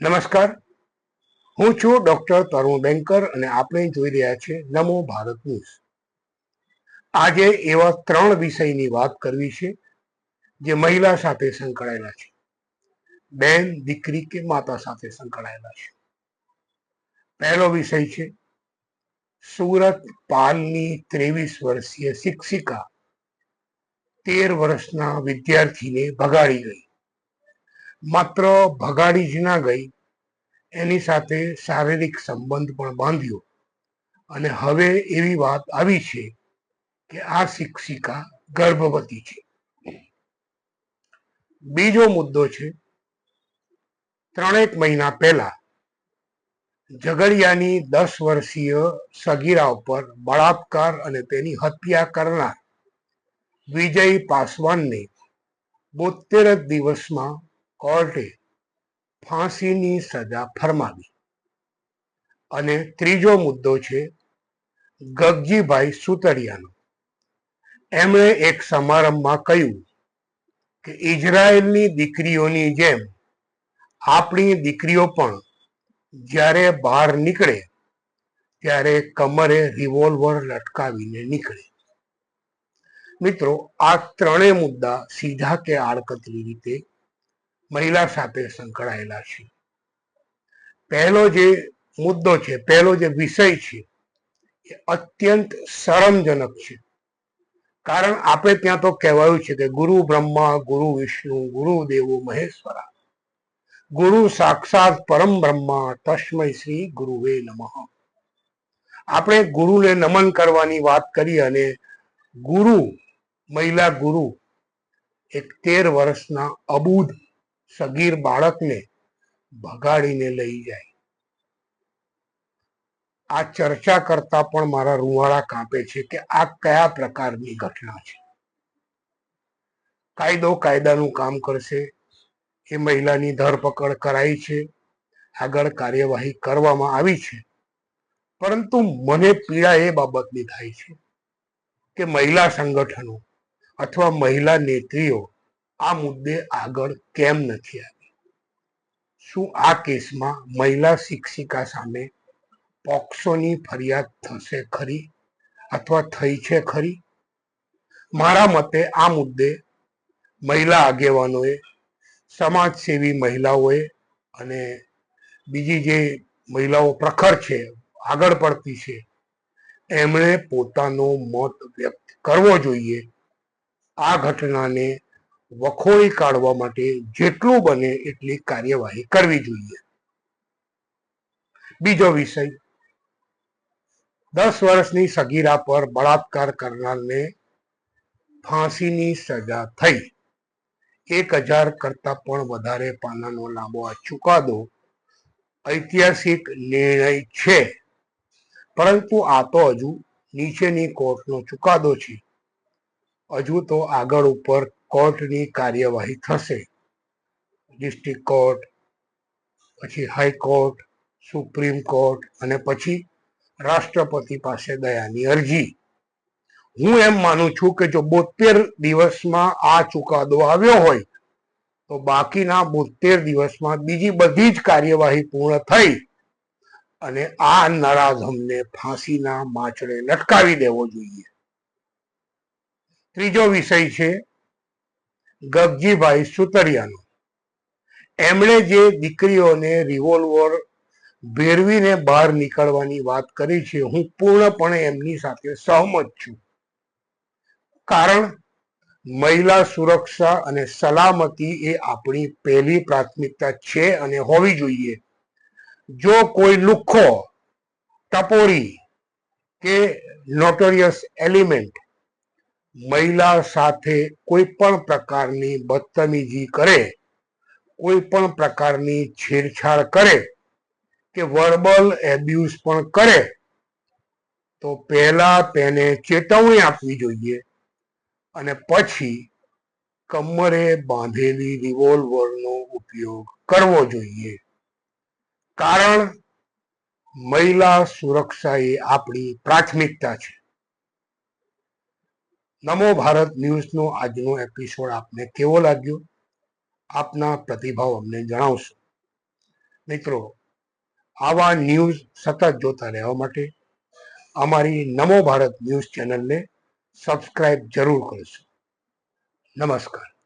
નમસ્કાર. હું છું ડોક્ટર તરુણ બેંકર અને આપણે જોઈ રહ્યા છીએ નમો ભારત ન્યૂઝ. આજે એવા ત્રણ વિષયની વાત કરવી છે જે મહિલા સાથે સંકળાયેલા છે. બેન, દીકરી કે માતા સાથે સંકળાયેલા છે? પહેલો વિષય છે, સુરત પાલની ત્રેવીસ વર્ષીય શિક્ષિકા તેર વર્ષના વિદ્યાર્થીને ભગાડી ગઈ. માત્ર ભગાડી જ ના ગઈ. એની સાથે શારીરિક સંબંધ પણ બાંધ્યો. અને હવે એવી વાત આવી છે કે આ શિક્ષિકા ગર્ભવતી છે. બીજો મુદ્દો છે, ત્રણેક મહિના પહેલા ઝઘડિયાની દસ વર્ષીય સગીરા ઉપર બળાત્કાર અને તેની હત્યા કરનાર વિજય પાસવાનને બોતેર દિવસમાં કોર્ટે ફાંસીની સજા ફરમાવી. અને ત્રીજો મુદ્દો છે ગગજીભાઈ સુતરિયાનો. એમણે એક સમારંભમાં કહ્યું કે ઇઝરાયલની દીકરીઓની જેમ આપણી દીકરીઓ પણ જ્યારે બહાર નીકળે ત્યારે કમરે રિવોલ્વર લટકાવીને નીકળે. મિત્રો, આ ત્રણેય મુદ્દા સીધા કે આડકતરી રીતે મહિલા સાથે સંકળાયેલા છે પહેલો જે મુદ્દો છે, પહેલો જે વિષય છે, એ અત્યંત શરમજનક છે. કારણ આપણે ત્યાં તો કહેવાયું છે કે ગુરુ બ્રહ્મા, ગુરુ વિષ્ણુ, ગુરુ દેવો, મહેશ્વરા. ગુરુ સાક્ષાત પરમ બ્રહ્મા, તસ્મય શ્રી ગુરુવે નમઃ. આપણે ગુરુને નમન કરવાની વાત કરી અને ગુરુ, મહિલા ગુરુ, એક તેર વર્ષના અબૂધ સગીર બાળકને ભગાડીને લઈ જાય. આ ચર્ચા કરતા પણ મારા રૂવાળા કાપે છે કે આ કયા પ્રકારની ઘટના છે. કાયદો કાયદાનું કામ કરશે. એ મહિલાની ધરપકડ કરાઈ છે. આગળ કાર્યવાહી કરવામાં આવી છે. પરંતુ મને પીડા એ બાબતની થાય છે કે મહિલા સંગઠનો અથવા મહિલા નેત્રીઓ આ મુદ્દે આગળ કેમ નથી આવી? શું આ કેસમાં મહિલા શિક્ષિકા સામે પોક્સોની ફરિયાદ થશે ખરી અથવા થઈ છે ખરી? મારા મતે આ મુદ્દે મહિલા આગેવાનોએ, સમાજસેવી મહિલાઓએ અને બીજી જે મહિલાઓ પ્રખર છે, આગળ પડતી છે, એમણે પોતાનો મત વ્યક્ત કરવો જોઈએ. આ ઘટનાને વખોડી કાઢવા માટે જેટલું બને એટલી કાર્યવાહી કરવી જોઈએ. બીજો વિષય, દસ વર્ષની સગીરા પર બળાત્કાર કરનારને ફાંસીની સજા થઈ. એક હજાર કરતા પણ વધારે પાનાનો લાંબો આ ચુકાદો ઐતિહાસિક નિર્ણય છે. પરંતુ આ તો હજુ નીચેની કોર્ટનો ચુકાદો છે. હજુ તો આગળ ઉપર કોર્ટની કાર્યવાહી થશે. ડિસ્ટ્રિક્ટ કોર્ટ, પછી હાઈકોર્ટ સુપ્રીમ કોર્ટ અને પછી રાષ્ટ્રપતિ પાસે દયાની અરજી. હું એમ માનું છું કે જો બોતેર દિવસમાં આ ચુકાદો આવ્યો હોય, તો બાકીના બોતેર દિવસમાં બીજી બધી જ કાર્યવાહી પૂર્ણ થઈ અને આ નરાધમને ફાંસીના માચડે લટકાવી દેવો જોઈએ. ત્રીજો વિષય છે ગગજીભાઈ સુતરિયાનો. એમણે જે દીકરીઓને રિવોલ્વર ભેરવીને બહાર નીકળવાની વાત કરી છે, હું પૂર્ણપણે એમની સાથે સહમત છું. કારણ મહિલા સુરક્ષા અને સલામતી એ આપણી પહેલી પ્રાથમિકતા છે અને હોવી જોઈએ. જો કોઈ લુખ્ખો, ટપોરી કે નોટોરિયસ એલિમેન્ટ મહિલા સાથે કોઈ પણ પ્રકારની બદતમીજી કરે, કોઈ પણ પ્રકારની છેડછાડ કરે કે વર્બલ એબ્યુઝ પણ કરે, તો પહેલા તેને ચેતવણી આપવી જોઈએ અને પછી કમરે બાંધેલી રિવોલ્વરનો ઉપયોગ કરવો જોઈએ. કારણ મહિલા સુરક્ષા એ આપણી પ્રાથમિકતા છે. નમો ભારત ન્યૂઝનો આજનો એપિસોડ આપને કેવો લાગ્યો? આપના પ્રતિભાવ અમને જણાવશો. મિત્રો, આવા ન્યૂઝ સતત જોતા રહેવા માટે અમારી નમો ભારત ન્યૂઝ ચેનલને સબસ્ક્રાઈબ જરૂર કરશો. નમસ્કાર.